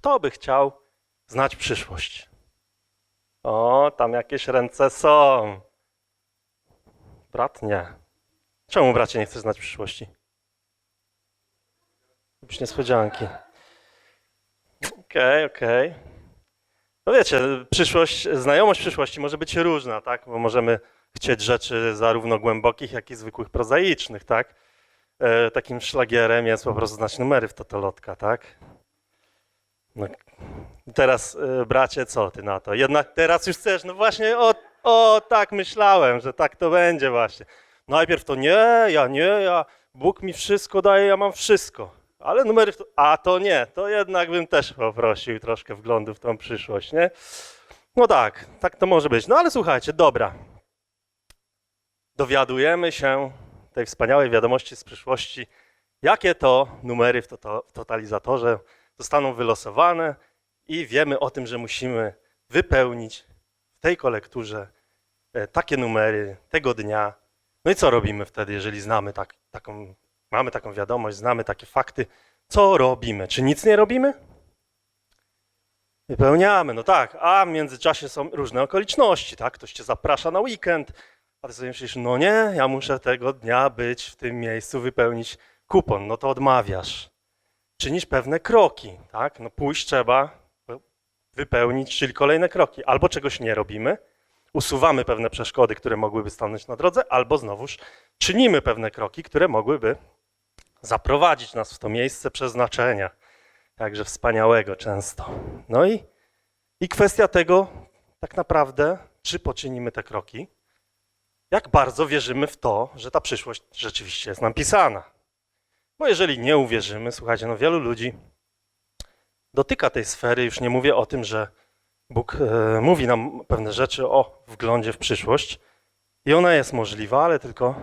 Kto by chciał znać przyszłość? O, tam jakieś ręce są. Brat nie. Czemu bracie nie chcesz znać przyszłości? Już niespodzianki. Okej, okej. No wiecie, przyszłość, znajomość przyszłości może być różna, tak? Bo możemy chcieć rzeczy zarówno głębokich, jak i zwykłych prozaicznych, tak? E, takim szlagierem jest po prostu znać numery w totolotka, tak? No, teraz, e, bracie, co ty na to? Jednak teraz już chcesz, no właśnie, o, o, tak myślałem, że tak to będzie właśnie. Najpierw to nie, ja nie, ja, Bóg mi wszystko daje, ja mam wszystko. Ale numery, a to nie, to jednak bym też poprosił troszkę wglądu w tą przyszłość, nie? No tak, tak to może być. No ale słuchajcie, dobra. Dowiadujemy się tej wspaniałej wiadomości z przyszłości, jakie to numery w, to, w totalizatorze zostaną wylosowane i wiemy o tym, że musimy wypełnić w tej kolekturze e, takie numery tego dnia. No i co robimy wtedy, jeżeli znamy tak, taką, mamy taką wiadomość, znamy takie fakty? Co robimy? Czy nic nie robimy? Wypełniamy, no tak, a w międzyczasie są różne okoliczności, tak? Ktoś cię zaprasza na weekend, a ty sobie myślisz, no nie, ja muszę tego dnia być w tym miejscu, wypełnić kupon, no to odmawiasz. Czynisz pewne kroki, tak? No pójść trzeba, wypełnić, czyli kolejne kroki. Albo czegoś nie robimy, usuwamy pewne przeszkody, które mogłyby stanąć na drodze, albo znowuż czynimy pewne kroki, które mogłyby zaprowadzić nas w to miejsce przeznaczenia, także wspaniałego często. No i, i kwestia tego, tak naprawdę, czy poczynimy te kroki, jak bardzo wierzymy w to, że ta przyszłość rzeczywiście jest nam pisana. Bo jeżeli nie uwierzymy, słuchajcie, no wielu ludzi dotyka tej sfery, już nie mówię o tym, że Bóg e, mówi nam pewne rzeczy o wglądzie w przyszłość i ona jest możliwa, ale tylko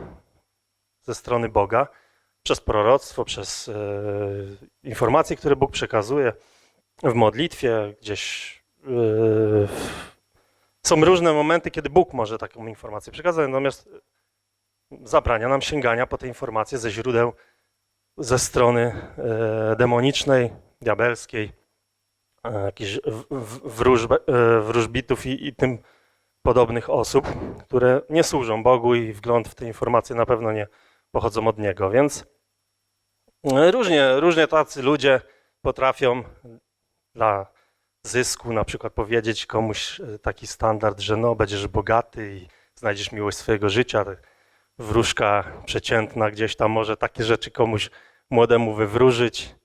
ze strony Boga, przez proroctwo, przez e, informacje, które Bóg przekazuje w modlitwie, gdzieś e, są różne momenty, kiedy Bóg może taką informację przekazać, natomiast zabrania nam sięgania po te informacje ze źródeł ze strony e, demonicznej, diabelskiej, e, jakichś w- w- wróżbe, e, wróżbitów i, i tym podobnych osób, które nie służą Bogu i wgląd w te informacje na pewno nie pochodzą od Niego. Więc różnie, różnie tacy ludzie potrafią dla zysku na przykład powiedzieć komuś taki standard, że no będziesz bogaty i znajdziesz miłość swojego życia. Wróżka przeciętna gdzieś tam może takie rzeczy komuś młodemu wywróżyć.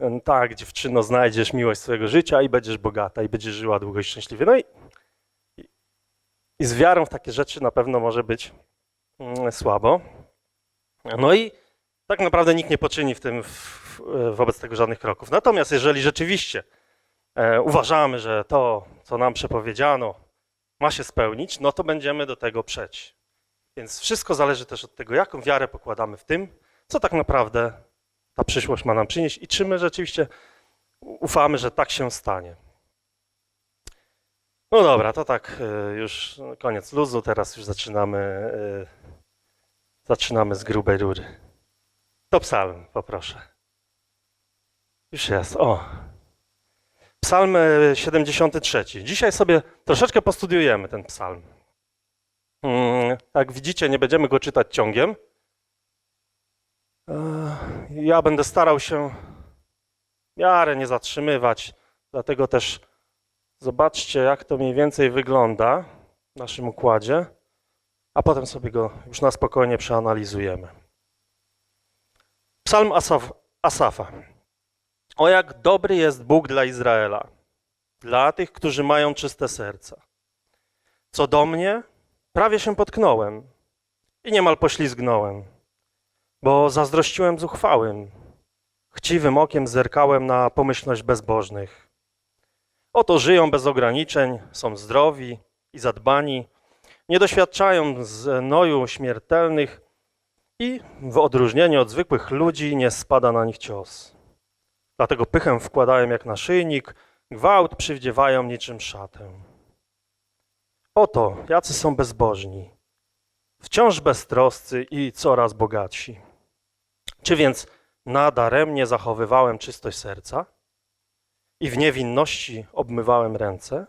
E, Tak, dziewczyno, znajdziesz miłość swojego życia i będziesz bogata i będziesz żyła długo i szczęśliwie. No i, i, i z wiarą w takie rzeczy na pewno może być mm, słabo. No i tak naprawdę nikt nie poczyni w tym w, wobec tego żadnych kroków. Natomiast jeżeli rzeczywiście e, uważamy, że to, co nam przepowiedziano, ma się spełnić, no to będziemy do tego przeć. Więc wszystko zależy też od tego, jaką wiarę pokładamy w tym, co tak naprawdę ta przyszłość ma nam przynieść i czy my rzeczywiście ufamy, że tak się stanie. No dobra, to tak e, już koniec luzu, teraz już zaczynamy, e, zaczynamy z grubej rury. To psalm, poproszę. Już jest, o. Psalm e, 73. Dzisiaj sobie troszeczkę postudiujemy ten psalm. Mm, Jak widzicie, nie będziemy go czytać ciągiem. Ja będę starał się w miarę nie zatrzymywać, dlatego też zobaczcie, jak to mniej więcej wygląda w naszym układzie, a potem sobie go już na spokojnie przeanalizujemy. Psalm Asaf, Asafa. O jak dobry jest Bóg dla Izraela, dla tych, którzy mają czyste serca. Co do mnie, prawie się potknąłem i niemal poślizgnąłem, bo zazdrościłem zuchwałym, chciwym okiem zerkałem na pomyślność bezbożnych. Oto żyją bez ograniczeń, są zdrowi i zadbani, nie doświadczają znoju śmiertelnych i w odróżnieniu od zwykłych ludzi nie spada na nich cios. Dlatego pychę wkładają jak naszyjnik, gwałt przywdziewają niczym szatę. Oto, jacy są bezbożni, wciąż beztroscy i coraz bogatsi. Czy więc nadaremnie zachowywałem czystość serca i w niewinności obmywałem ręce?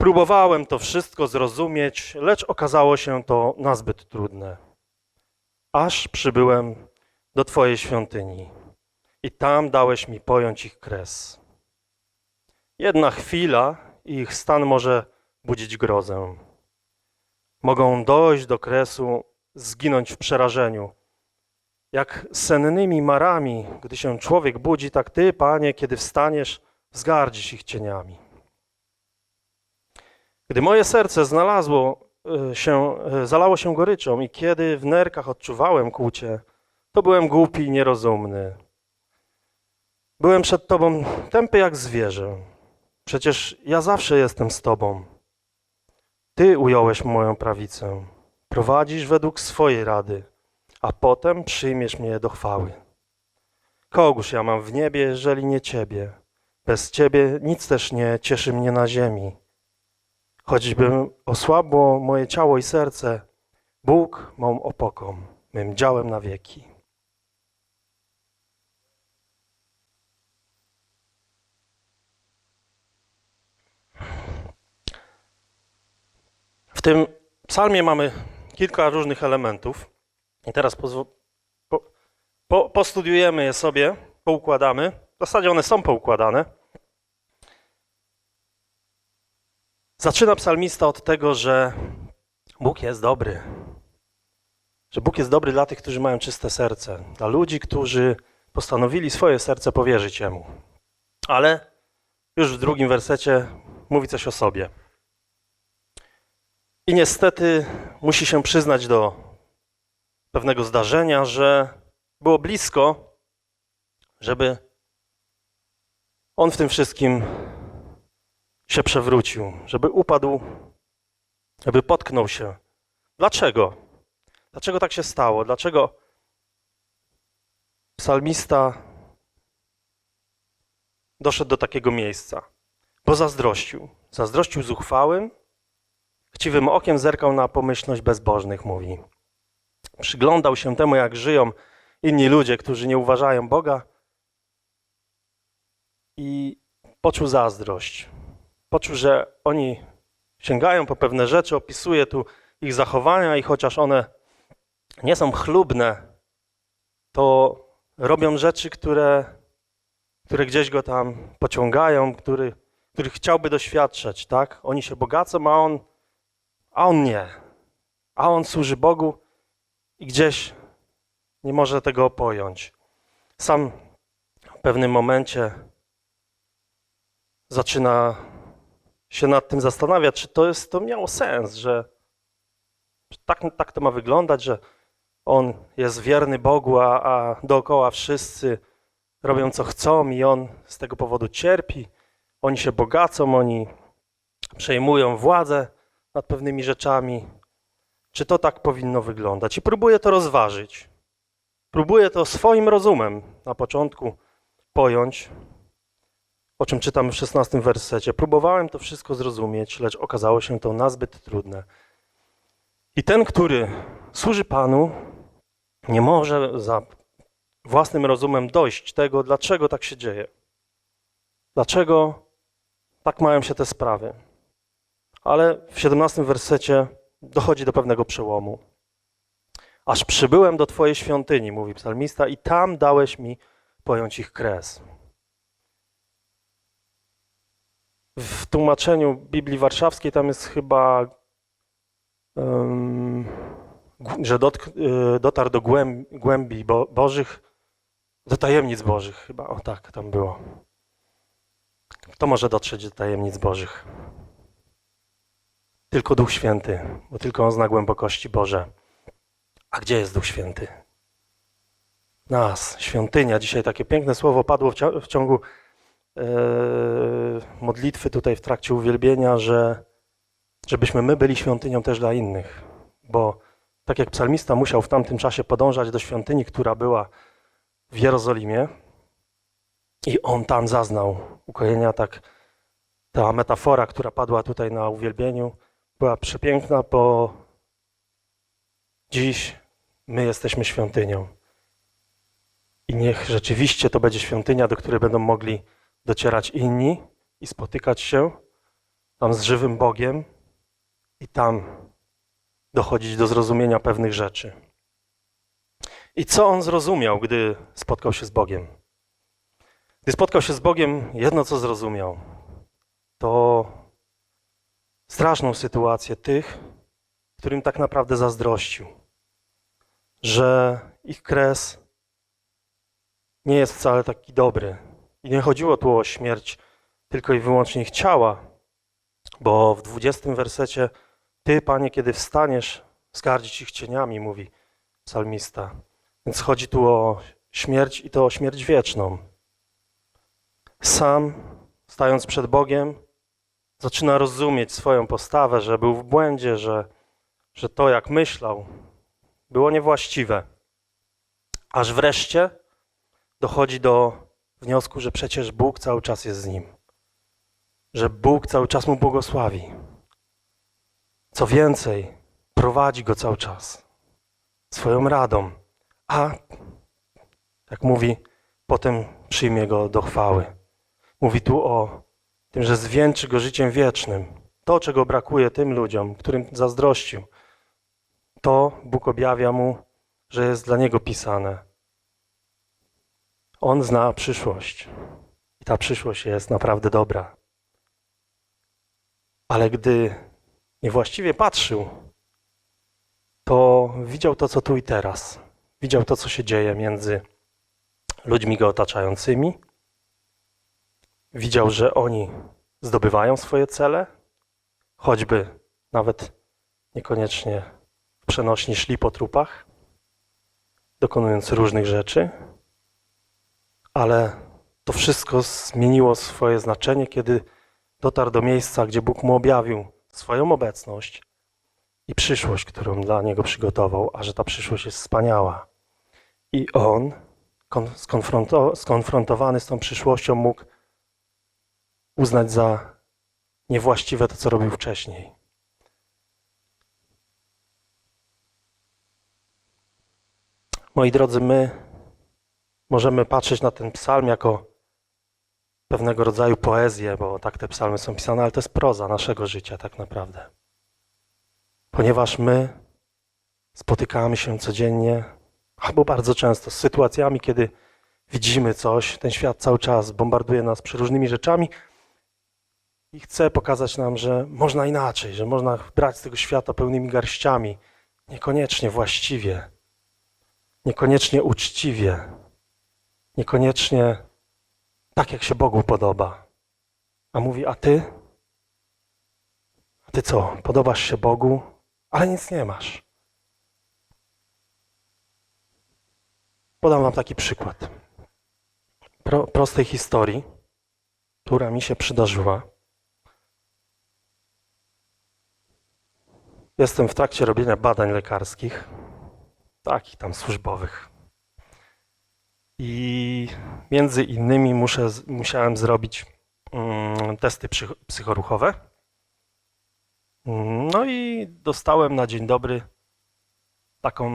Próbowałem to wszystko zrozumieć, lecz okazało się to nazbyt trudne. Aż przybyłem do Twojej świątyni i tam dałeś mi pojąć ich kres. Jedna chwila i ich stan może budzić grozę. Mogą dojść do kresu, zginąć w przerażeniu. Jak sennymi marami, gdy się człowiek budzi, tak Ty, Panie, kiedy wstaniesz, zgardzisz ich cieniami. Gdy moje serce znalazło e, się, e, zalało się goryczą i kiedy w nerkach odczuwałem kłucie, to byłem głupi i nierozumny. Byłem przed Tobą tępy jak zwierzę. Przecież ja zawsze jestem z Tobą. Ty ująłeś moją prawicę. Prowadzisz według swojej rady, a potem przyjmiesz mnie do chwały. Kogóż ja mam w niebie, jeżeli nie Ciebie? Bez Ciebie nic też nie cieszy mnie na ziemi. Choćby osłabło moje ciało i serce, Bóg mą opoką, mym działem na wieki. W tym psalmie mamy kilka różnych elementów i teraz po, po, postudiujemy je sobie, poukładamy. W zasadzie one są poukładane. Zaczyna psalmista od tego, że Bóg jest dobry. Że Bóg jest dobry dla tych, którzy mają czyste serce, dla ludzi, którzy postanowili swoje serce powierzyć Jemu. Ale już w drugim wersecie mówi coś o sobie. I niestety musi się przyznać do pewnego zdarzenia, że było blisko, żeby on w tym wszystkim się przewrócił, żeby upadł, żeby potknął się. Dlaczego? Dlaczego tak się stało? Dlaczego psalmista doszedł do takiego miejsca? Bo zazdrościł. Zazdrościł zuchwałym, chciwym okiem zerkał na pomyślność bezbożnych, mówi. Przyglądał się temu, jak żyją inni ludzie, którzy nie uważają Boga i poczuł zazdrość. Poczuł, że oni sięgają po pewne rzeczy, opisuje tu ich zachowania i chociaż one nie są chlubne, to robią rzeczy, które, które gdzieś go tam pociągają, który, których chciałby doświadczać, tak? Oni się bogacą, a on, a on nie. A on służy Bogu i gdzieś nie może tego pojąć. Sam w pewnym momencie zaczyna się nad tym zastanawiać, czy to, jest, to miało sens, że tak, tak to ma wyglądać, że on jest wierny Bogu, a, a dookoła wszyscy robią co chcą i on z tego powodu cierpi. Oni się bogacą, oni przejmują władzę nad pewnymi rzeczami. Czy to tak powinno wyglądać? I próbuję to rozważyć. Próbuję to swoim rozumem na początku pojąć, o czym czytamy w 16 wersecie. Próbowałem to wszystko zrozumieć, lecz okazało się to nazbyt trudne. I ten, który służy Panu, nie może za własnym rozumem dojść tego, dlaczego tak się dzieje. Dlaczego tak mają się te sprawy. Ale w 17 wersecie dochodzi do pewnego przełomu. Aż przybyłem do Twojej świątyni, mówi psalmista, i tam dałeś mi pojąć ich kres. W tłumaczeniu Biblii Warszawskiej tam jest chyba, um, że y, dotarł do głębi, głębi bo, Bożych, do tajemnic Bożych chyba. O tak, tam było. Kto może dotrzeć do tajemnic Bożych? Tylko Duch Święty, bo tylko On zna głębokości Boże. A gdzie jest Duch Święty? Nas, świątynia. Dzisiaj takie piękne słowo padło w, ciągu e, modlitwy tutaj w trakcie uwielbienia, że żebyśmy my byli świątynią też dla innych. Bo tak jak psalmista musiał w tamtym czasie podążać do świątyni, która była w Jerozolimie i on tam zaznał ukojenia, tak ta metafora, która padła tutaj na uwielbieniu, była przepiękna, bo dziś my jesteśmy świątynią. I niech rzeczywiście to będzie świątynia, do której będą mogli docierać inni i spotykać się tam z żywym Bogiem i tam dochodzić do zrozumienia pewnych rzeczy. I co on zrozumiał, gdy spotkał się z Bogiem? Gdy spotkał się z Bogiem, jedno co zrozumiał, to straszną sytuację tych, którym tak naprawdę zazdrościł, że ich kres nie jest wcale taki dobry. I nie chodziło tu o śmierć tylko i wyłącznie ich ciała, bo w 20 wersecie Ty, Panie, kiedy wstaniesz, zgardzić ich cieniami, mówi psalmista. Więc chodzi tu o śmierć i to o śmierć wieczną. Sam, stając przed Bogiem, zaczyna rozumieć swoją postawę, że był w błędzie, że, że to, jak myślał, było niewłaściwe. Aż wreszcie dochodzi do wniosku, że przecież Bóg cały czas jest z nim. Że Bóg cały czas mu błogosławi. Co więcej, prowadzi go cały czas swoją radą, a jak mówi, potem przyjmie go do chwały. Mówi tu o tym, że zwieńczy go życiem wiecznym. To, czego brakuje tym ludziom, którym zazdrościł, to Bóg objawia mu, że jest dla niego pisane. On zna przyszłość i ta przyszłość jest naprawdę dobra. Ale gdy niewłaściwie patrzył, to widział to, co tu i teraz. Widział to, co się dzieje między ludźmi go otaczającymi. Widział, że oni zdobywają swoje cele, choćby nawet niekoniecznie w przenośni szli po trupach, dokonując różnych rzeczy, ale to wszystko zmieniło swoje znaczenie, kiedy dotarł do miejsca, gdzie Bóg mu objawił swoją obecność i przyszłość, którą dla niego przygotował, a że ta przyszłość jest wspaniała. I on, kon- skonfronto- skonfrontowany z tą przyszłością, mógł uznać za niewłaściwe to, co robił wcześniej. Moi drodzy, my możemy patrzeć na ten psalm jako pewnego rodzaju poezję, bo tak te psalmy są pisane, ale to jest proza naszego życia tak naprawdę. Ponieważ my spotykamy się codziennie, albo bardzo często z sytuacjami, kiedy widzimy coś, ten świat cały czas bombarduje nas przeróżnymi rzeczami i chce pokazać nam, że można inaczej, że można brać z tego świata pełnymi garściami, niekoniecznie właściwie, niekoniecznie uczciwie, niekoniecznie tak, jak się Bogu podoba. A mówi, a ty? A ty co? Podobasz się Bogu, ale nic nie masz. Podam wam taki przykład. Pro, prostej historii, która mi się przydarzyła. Jestem w trakcie robienia badań lekarskich, takich tam służbowych. I między innymi muszę, musiałem zrobić mm, testy psych- psychoruchowe. Mm, No i dostałem na dzień dobry taką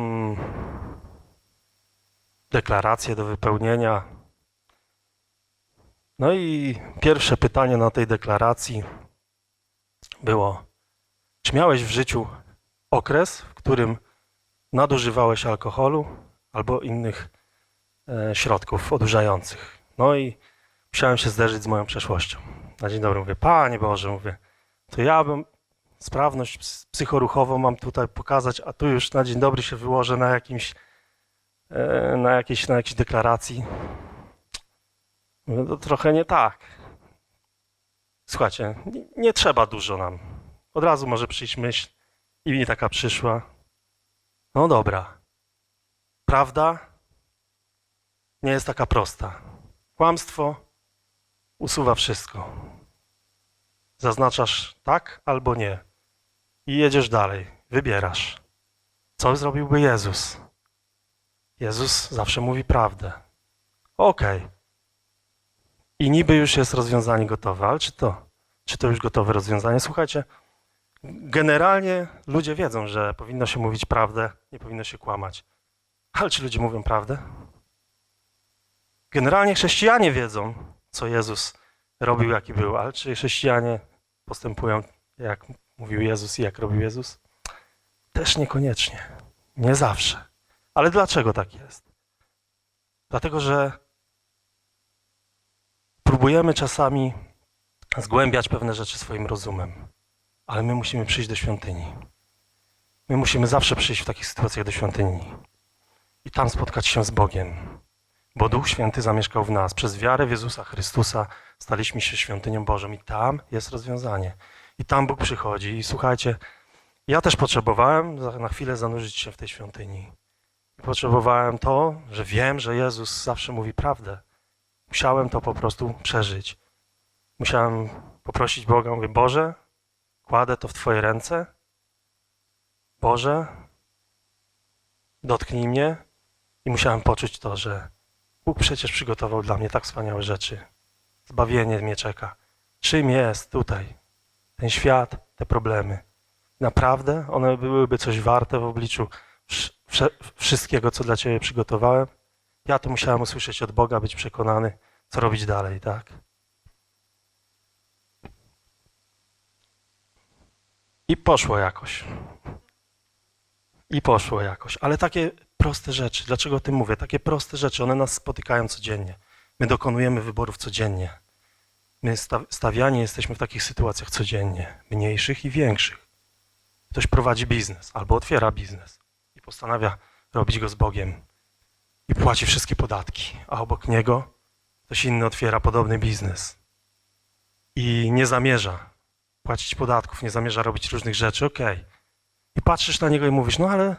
deklarację do wypełnienia. No i pierwsze pytanie na tej deklaracji było: Czy miałeś w życiu okres, w którym nadużywałeś alkoholu albo innych e, środków odurzających? No i musiałem się zderzyć z moją przeszłością. Na dzień dobry mówię: Panie Boże, mówię, to ja bym sprawność ps- psychoruchową mam tutaj pokazać, a tu już na dzień dobry się wyłożę na jakimś e, na jakiejś, na jakiejś deklaracji. Mówię, to trochę nie tak. Słuchajcie, nie, nie trzeba dużo nam. Od razu może przyjść myśl i mi taka przyszła. No dobra. Prawda nie jest taka prosta. Kłamstwo usuwa wszystko. Zaznaczasz tak albo nie. I jedziesz dalej. Wybierasz. Co zrobiłby Jezus? Jezus zawsze mówi prawdę. Okej. I niby już jest rozwiązanie gotowe, ale czy to, czy to już gotowe rozwiązanie? Słuchajcie, generalnie ludzie wiedzą, że powinno się mówić prawdę, nie powinno się kłamać. Ale czy ludzie mówią prawdę? Generalnie chrześcijanie wiedzą, co Jezus robił, jaki był, ale czy chrześcijanie postępują, jak mówił Jezus i jak robił Jezus? Też niekoniecznie. Nie zawsze. Ale dlaczego tak jest? Dlatego, że próbujemy czasami zgłębiać pewne rzeczy swoim rozumem, ale my musimy przyjść do świątyni. My musimy zawsze przyjść w takich sytuacjach do świątyni i tam spotkać się z Bogiem, bo Duch Święty zamieszkał w nas. Przez wiarę w Jezusa Chrystusa staliśmy się świątynią Bożą i tam jest rozwiązanie. I tam Bóg przychodzi. I słuchajcie, ja też potrzebowałem na chwilę zanurzyć się w tej świątyni. Potrzebowałem to, że wiem, że Jezus zawsze mówi prawdę. Musiałem to po prostu przeżyć. Musiałem poprosić Boga, mówię, Boże, kładę to w Twoje ręce. Boże, dotknij mnie. I musiałem poczuć to, że Bóg przecież przygotował dla mnie tak wspaniałe rzeczy. Zbawienie mnie czeka. Czym jest tutaj ten świat, te problemy? Naprawdę one byłyby coś warte w obliczu wszystkiego, co dla Ciebie przygotowałem? Ja to musiałem usłyszeć od Boga, być przekonany, co robić dalej, tak? I poszło jakoś. I poszło jakoś. Ale takie proste rzeczy, dlaczego o tym mówię? Takie proste rzeczy, one nas spotykają codziennie. My dokonujemy wyborów codziennie. My sta- stawiani jesteśmy w takich sytuacjach codziennie, mniejszych i większych. Ktoś prowadzi biznes albo otwiera biznes i postanawia robić go z Bogiem i płaci wszystkie podatki, a obok niego ktoś inny otwiera podobny biznes i nie zamierza płacić podatków, nie zamierza robić różnych rzeczy, okej. I patrzysz na niego i mówisz, no ale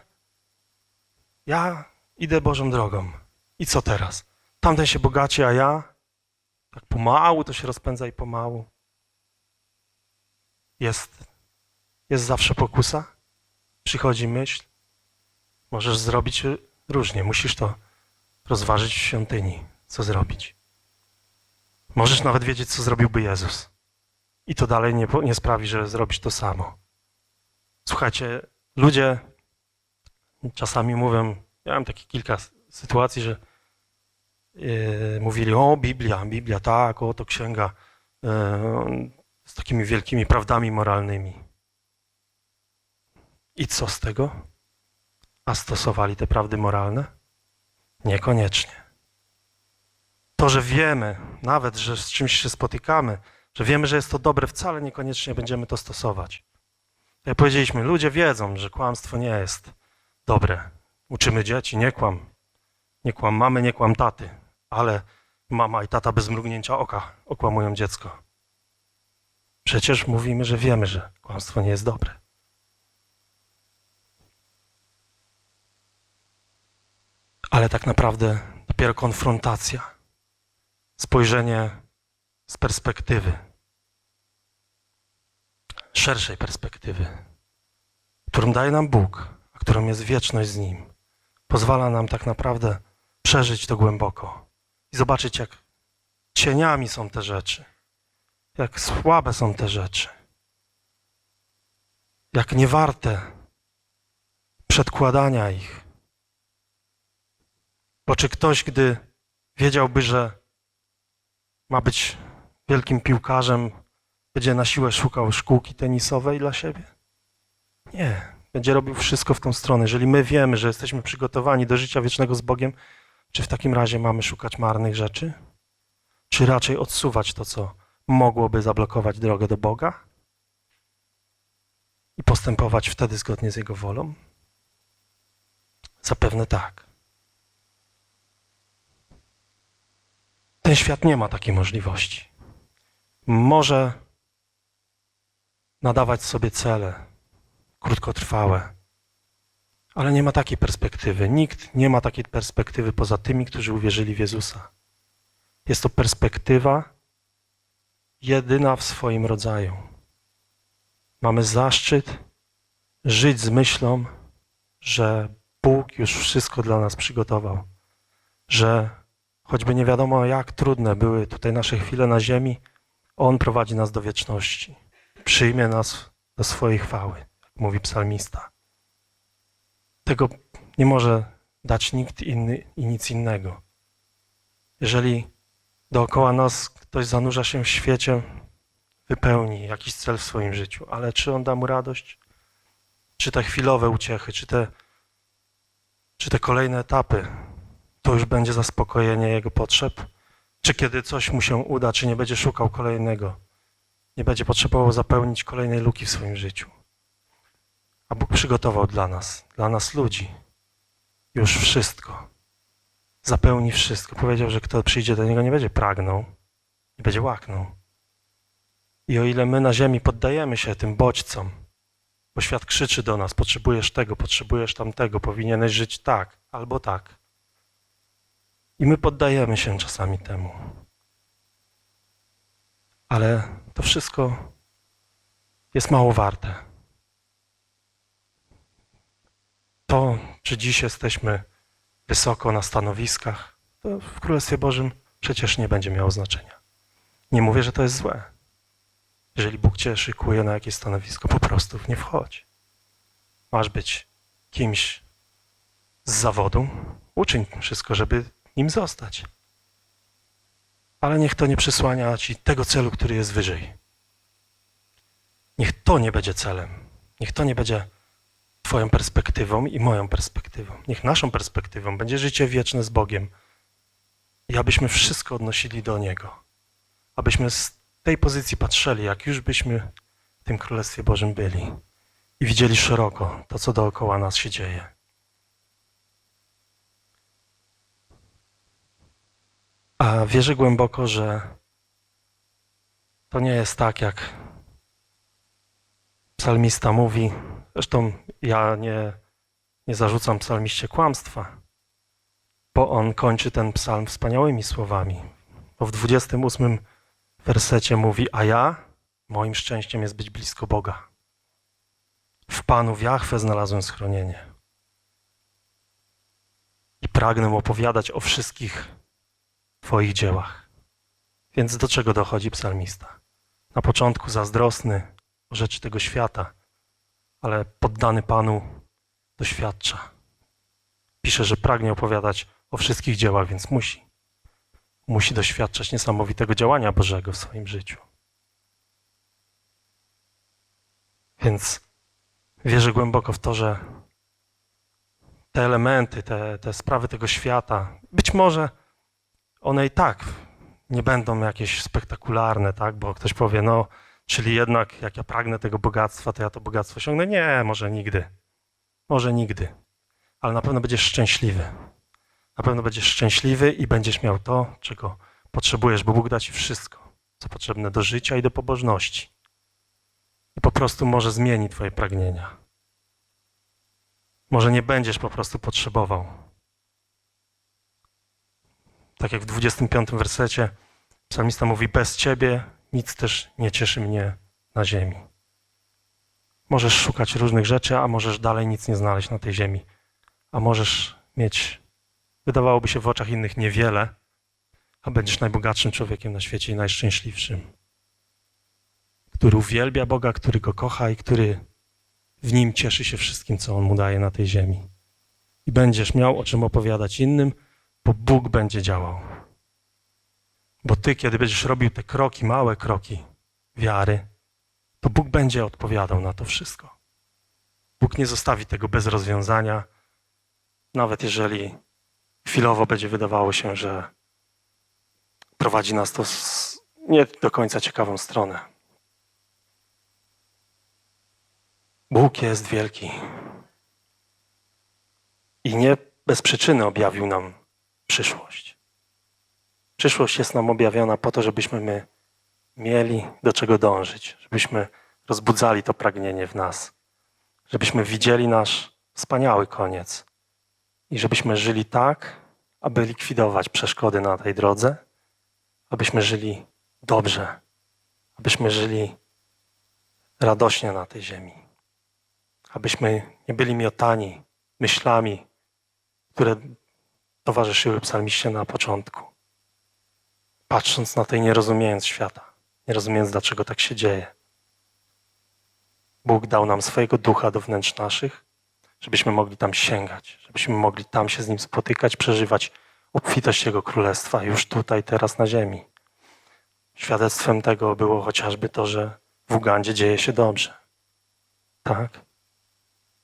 ja idę Bożą drogą. I co teraz? Tamten się bogaci, a ja tak pomału to się rozpędza i pomału. Jest, jest zawsze pokusa. Przychodzi myśl. Możesz zrobić różnie. Musisz to rozważyć w świątyni, co zrobić. Możesz nawet wiedzieć, co zrobiłby Jezus. I to dalej nie, nie sprawi, że zrobisz to samo. Słuchajcie, ludzie czasami mówią, ja mam takie kilka sytuacji, że yy, mówili, o Biblia, Biblia, tak, o to księga yy, z takimi wielkimi prawdami moralnymi. I co z tego? A stosowali te prawdy moralne? Niekoniecznie. To, że wiemy, nawet, że z czymś się spotykamy, że wiemy, że jest to dobre, wcale niekoniecznie będziemy to stosować. Jak powiedzieliśmy, ludzie wiedzą, że kłamstwo nie jest dobre. Uczymy dzieci, nie kłam. Nie kłam mamy, nie kłam taty. Ale mama i tata bez mrugnięcia oka okłamują dziecko. Przecież mówimy, że wiemy, że kłamstwo nie jest dobre. Ale tak naprawdę dopiero konfrontacja, spojrzenie z perspektywy, szerszej perspektywy, którą daje nam Bóg, a którą jest wieczność z Nim, pozwala nam tak naprawdę przeżyć to głęboko i zobaczyć, jak cieniami są te rzeczy, jak słabe są te rzeczy, jak niewarte przedkładania ich. Bo czy ktoś, gdy wiedziałby, że ma być wielkim piłkarzem, będzie na siłę szukał szkółki tenisowej dla siebie? Nie. Będzie robił wszystko w tą stronę. Jeżeli my wiemy, że jesteśmy przygotowani do życia wiecznego z Bogiem, czy w takim razie mamy szukać marnych rzeczy? Czy raczej odsuwać to, co mogłoby zablokować drogę do Boga? I postępować wtedy zgodnie z Jego wolą? Zapewne tak. Ten świat nie ma takiej możliwości. Może nadawać sobie cele krótkotrwałe, ale nie ma takiej perspektywy. Nikt nie ma takiej perspektywy poza tymi, którzy uwierzyli w Jezusa. Jest to perspektywa jedyna w swoim rodzaju. Mamy zaszczyt żyć z myślą, że Bóg już wszystko dla nas przygotował, że choćby nie wiadomo jak trudne były tutaj nasze chwile na ziemi, On prowadzi nas do wieczności. Przyjmie nas do swojej chwały, jak mówi psalmista. Tego nie może dać nikt inny i nic innego. Jeżeli dookoła nas ktoś zanurza się w świecie, wypełni jakiś cel w swoim życiu, ale czy on da mu radość? Czy te chwilowe uciechy, czy te, czy te kolejne etapy, to już będzie zaspokojenie jego potrzeb? Czy kiedy coś mu się uda, czy nie będzie szukał kolejnego? Nie będzie potrzebował zapełnić kolejnej luki w swoim życiu. A Bóg przygotował dla nas, dla nas ludzi, już wszystko. Zapełni wszystko. Powiedział, że kto przyjdzie do Niego, nie będzie pragnął, nie będzie łaknął. I o ile my na ziemi poddajemy się tym bodźcom, bo świat krzyczy do nas, potrzebujesz tego, potrzebujesz tamtego, powinieneś żyć tak albo tak. I my poddajemy się czasami temu. Ale to wszystko jest mało warte. To, czy dziś jesteśmy wysoko na stanowiskach, to w Królestwie Bożym przecież nie będzie miało znaczenia. Nie mówię, że to jest złe. Jeżeli Bóg cię szykuje na jakieś stanowisko, po prostu w nie wchodź. Masz być kimś z zawodu, uczyń wszystko, żeby nim zostać. Ale niech to nie przysłania ci tego celu, który jest wyżej. Niech to nie będzie celem. Niech to nie będzie Twoją perspektywą i moją perspektywą. Niech naszą perspektywą będzie życie wieczne z Bogiem. I abyśmy wszystko odnosili do Niego. Abyśmy z tej pozycji patrzyli, jak już byśmy w tym Królestwie Bożym byli i widzieli szeroko to, co dookoła nas się dzieje. A wierzę głęboko, że to nie jest tak, jak psalmista mówi. Zresztą ja nie, nie zarzucam psalmiście kłamstwa, bo on kończy ten psalm wspaniałymi słowami. Bo w 28 wersecie mówi, a ja, moim szczęściem jest być blisko Boga. W Panu w Jahwe znalazłem schronienie. I pragnę opowiadać o wszystkich Twoich dziełach. Więc do czego dochodzi psalmista? Na początku zazdrosny o rzeczy tego świata, ale poddany Panu doświadcza. Pisze, że pragnie opowiadać o wszystkich dziełach, więc musi. Musi doświadczać niesamowitego działania Bożego w swoim życiu. Więc wierzę głęboko w to, że te elementy, te, te sprawy tego świata, być może one i tak nie będą jakieś spektakularne, tak? Bo ktoś powie, no, czyli jednak jak ja pragnę tego bogactwa, to ja to bogactwo osiągnę. Nie, może nigdy. Może nigdy. Ale na pewno będziesz szczęśliwy. Na pewno będziesz szczęśliwy i będziesz miał to, czego potrzebujesz, bo Bóg da ci wszystko, co potrzebne do życia i do pobożności. I po prostu może zmieni twoje pragnienia. Może nie będziesz po prostu potrzebował tak jak w 25 wersecie psalmista mówi, bez Ciebie nic też nie cieszy mnie na ziemi. Możesz szukać różnych rzeczy, a możesz dalej nic nie znaleźć na tej ziemi. A możesz mieć, wydawałoby się w oczach innych niewiele, a będziesz najbogatszym człowiekiem na świecie i najszczęśliwszym. Który uwielbia Boga, który Go kocha i który w Nim cieszy się wszystkim, co On Mu daje na tej ziemi. I będziesz miał o czym opowiadać innym, bo Bóg będzie działał. Bo ty, kiedy będziesz robił te kroki, małe kroki wiary, to Bóg będzie odpowiadał na to wszystko. Bóg nie zostawi tego bez rozwiązania, nawet jeżeli chwilowo będzie wydawało się, że prowadzi nas to nie do końca ciekawą stronę. Bóg jest wielki. I nie bez przyczyny objawił nam przyszłość. Przyszłość jest nam objawiona po to, żebyśmy my mieli do czego dążyć, żebyśmy rozbudzali to pragnienie w nas, żebyśmy widzieli nasz wspaniały koniec i żebyśmy żyli tak, aby likwidować przeszkody na tej drodze, abyśmy żyli dobrze, abyśmy żyli radośnie na tej ziemi, abyśmy nie byli miotani myślami, które towarzyszyły psalmiście na początku. Patrząc na to i nie rozumiejąc świata, nie rozumiejąc, dlaczego tak się dzieje. Bóg dał nam swojego ducha do wnętrz naszych, żebyśmy mogli tam sięgać, żebyśmy mogli tam się z Nim spotykać, przeżywać obfitość Jego Królestwa już tutaj, teraz na ziemi. Świadectwem tego było chociażby to, że w Ugandzie dzieje się dobrze. Tak?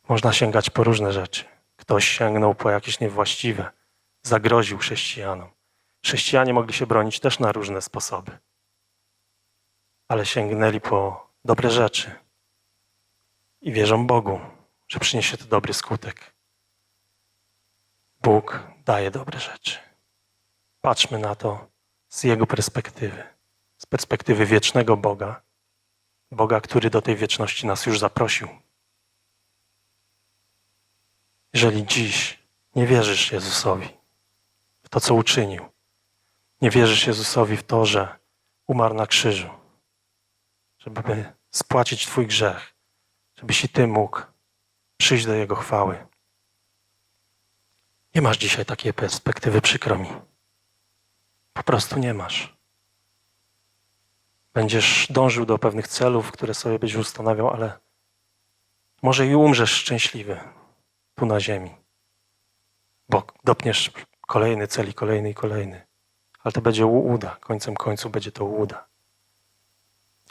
Można sięgać po różne rzeczy. Ktoś sięgnął po jakieś niewłaściwe, zagroził chrześcijanom. Chrześcijanie mogli się bronić też na różne sposoby, ale sięgnęli po dobre rzeczy i wierzą Bogu, że przyniesie to dobry skutek. Bóg daje dobre rzeczy. Patrzmy na to z Jego perspektywy, z perspektywy wiecznego Boga, Boga, który do tej wieczności nas już zaprosił. Jeżeli dziś nie wierzysz Jezusowi to, co uczynił, nie wierzysz Jezusowi w to, że umarł na krzyżu, żeby spłacić Twój grzech, żebyś i Ty mógł przyjść do Jego chwały. Nie masz dzisiaj takiej perspektywy, przykro mi. Po prostu nie masz. Będziesz dążył do pewnych celów, które sobie byś ustanawiał, ale może i umrzesz szczęśliwy tu na ziemi, bo dopniesz kolejny cel i kolejny i kolejny. Ale to będzie ułuda, końcem końców będzie to ułuda.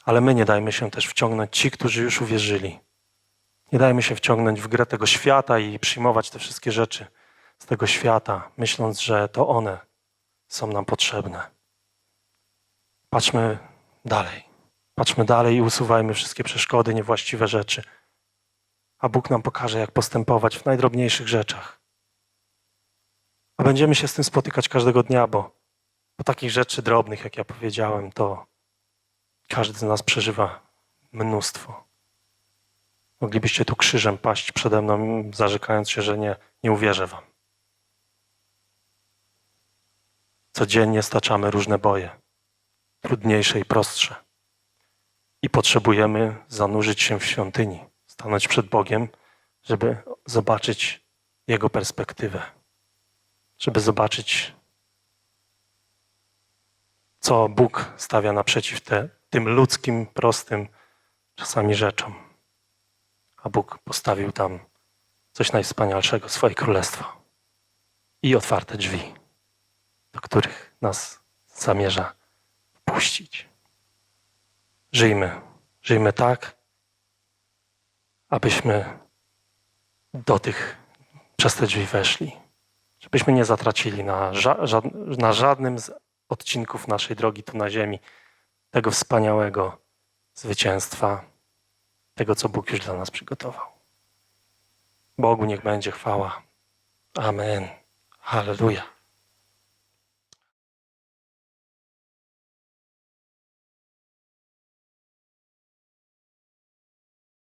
Ale my nie dajmy się też wciągnąć ci, którzy już uwierzyli. Nie dajmy się wciągnąć w grę tego świata i przyjmować te wszystkie rzeczy z tego świata, myśląc, że to one są nam potrzebne. Patrzmy dalej. Patrzmy dalej i usuwajmy wszystkie przeszkody, niewłaściwe rzeczy. A Bóg nam pokaże, jak postępować w najdrobniejszych rzeczach. A będziemy się z tym spotykać każdego dnia, bo, bo takich rzeczy drobnych, jak ja powiedziałem, to każdy z nas przeżywa mnóstwo. Moglibyście tu krzyżem paść przede mną, zarzekając się, że nie, nie uwierzę wam. Codziennie staczamy różne boje, trudniejsze i prostsze. I potrzebujemy zanurzyć się w świątyni, stanąć przed Bogiem, żeby zobaczyć Jego perspektywę, żeby zobaczyć, co Bóg stawia naprzeciw te, tym ludzkim, prostym czasami rzeczom. A Bóg postawił tam coś najwspanialszego, swoje królestwo i otwarte drzwi do których nas zamierza wpuścić. Żyjmy, żyjmy tak, abyśmy do tych, przez te drzwi weszli. Żebyśmy nie zatracili na, ża na żadnym z odcinków naszej drogi tu na ziemi tego wspaniałego zwycięstwa, tego, co Bóg już dla nas przygotował. Bogu niech będzie chwała. Amen. Hallelujah.